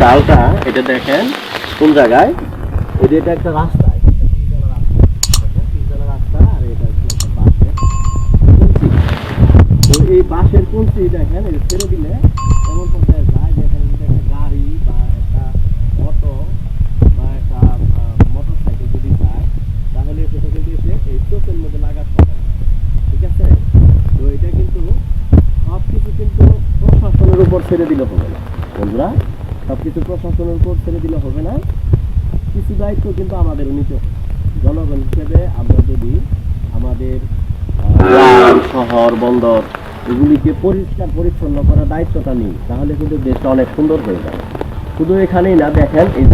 ডালটা, এটা দেখেন, কোন জায়গায় এটা একটা রাস্তা, এটা রাস্তা। রাস্তা একটা বাঁশের কঞ্চি। তো এই বাঁশের কঞ্চি দেখেন, এই ছেড়ে দিলে, এমন পর্যায়ে যায় যে এখানে যদি একটা গাড়ি বা একটা অটো বা একটা মোটর সাইকেল যদি যায়, তাহলে সেটা কিন্তু এসে এই চোখের মধ্যে লাগার কথা ঠিক আছে তো এটা কিন্তু সব কিছু কিন্তু প্রশাসনের উপর ছেড়ে দিলে হবে না বন্ধুরা সব কিছু প্রশাসনের উপর ছেড়ে দিলে হবে না। কিছু দায়িত্ব কিন্তু আমাদের নিতে জনগণ হিসেবে আমরা যদি আমাদের শহর, বন্দর এগুলিকে পরিষ্কার পরিচ্ছন্ন করার দায়িত্বটা নিই, তাহলে কিন্তু দেশটা অনেক সুন্দর হয়ে যাবে। শুধু এখানেই না, দেখেন এই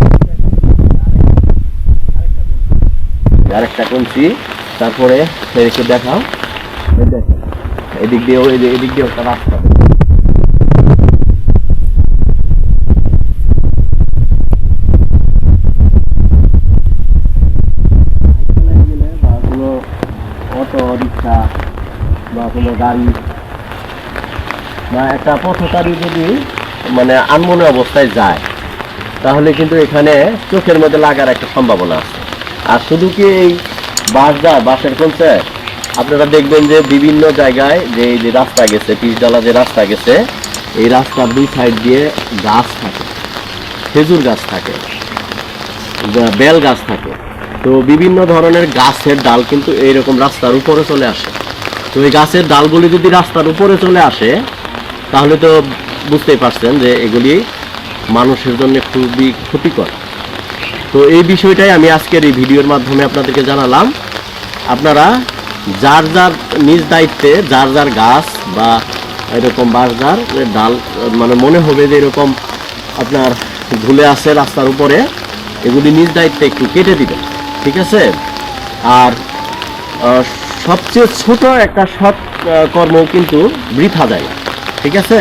আরেকটা কমছি তারপরে দেখাও। দেখেন, এদিক দিয়েও, এই যে এদিক দিয়েও একটা রাস্তা সাইকেলে গেলে বা কোনো অটো রিক্সা বা কোনো গাড়ি বা একটা পথচারী যদি মানে আনমনে অবস্থায় যায়, তাহলে কিন্তু এখানে চোখের মধ্যে লাগার একটা সম্ভাবনা আছে। আর শুধু কি এই বাস যায় বাসের কমছে আপনারা দেখবেন যে বিভিন্ন জায়গায় যে এই যে রাস্তা গেছে, পিচডালা যে রাস্তা গেছে, এই রাস্তার দুই সাইড দিয়ে গাছ থাকে, খেজুর গাছ থাকে বেল গাছ থাকে। তো বিভিন্ন ধরনের গাছের ডাল কিন্তু এইরকম রাস্তার উপরে চলে আসে। তো এই গাছের ডালগুলি যদি রাস্তার উপরে চলে আসে, তাহলে তো বুঝতেই পারছেন যে এগুলি মানুষের জন্য খুবই ক্ষতিকর। তো এই বিষয়টাই আমি আজকের এই ভিডিওর মাধ্যমে আপনাদেরকে জানালাম। আপনারা যার যার নিজ দায়িত্বে যার যার গাছ বা এরকম বাঁশঝাড় ডাল মানে মনে হবে যে এরকম আপনার ঝুলে আছে রাস্তার উপরে, এগুলি নিজ দায়িত্বে একটু কেটে দিবেন, ঠিক আছে? আর সবচেয়ে ছোট একটা সৎ কর্ম কিন্তু বৃথা যায়। না ঠিক আছে?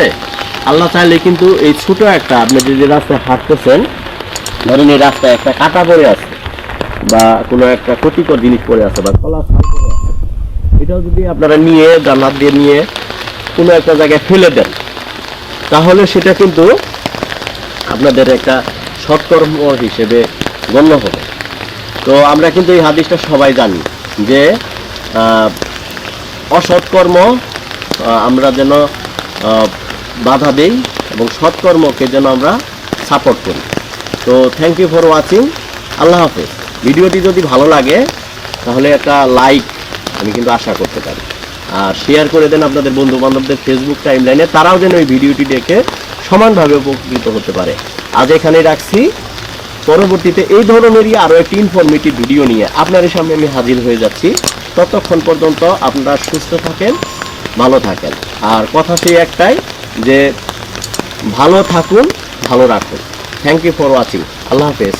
আল্লাহ চাইলে কিন্তু এই ছোট একটা, আপনি যদি রাস্তায় হাঁটতেছেন, ধরেন এই রাস্তায় একটা কাটা পড়ে আছে, বা কোনো একটা ক্ষতিকর জিনিস পড়ে আছে, বা কলা পড়ে আছে, এটাও যদি আপনারা নিয়ে জান্নাত দিয়ে নিয়ে কোনো একটা জায়গায় ফেলে দেন, তাহলে সেটা কিন্তু আপনাদের একটা সৎকর্ম হিসেবে গণ্য হবে। তো আমরা কিন্তু এই হাদিসটা সবাই জানি যে অসৎকর্ম আমরা যেন বাধা দেই এবং সৎকর্মকে যেন আমরা সাপোর্ট করি। তো থ্যাংক ইউ ফর ওয়াচিং আল্লাহ হাফেজ। ভিডিওটি যদি ভালো লাগে, তাহলে একটা লাইক আমি কিন্তু আশা করতে পারি। আর শেয়ার করে দেন আপনাদের বন্ধু বান্ধবদের ফেসবুক টাইমলাইনে তারাও যেন এই ভিডিওটি দেখে সমানভাবে উপকৃত হতে পারে। আজ এখানে রাখছি। পরবর্তীতে এই ধরনেরই আরও একটি ইনফরমেটিভ ভিডিও নিয়ে আপনাদের সামনে আমি হাজির হয়ে যাচ্ছি। ততক্ষণ পর্যন্ত আপনারা সুস্থ থাকেন, ভালো থাকেন। আর কথা সেই একটাই যে ভালো থাকুন, ভালো রাখুন। থ্যাংক ইউ ফর ওয়াচিং আল্লাহ হাফেজ।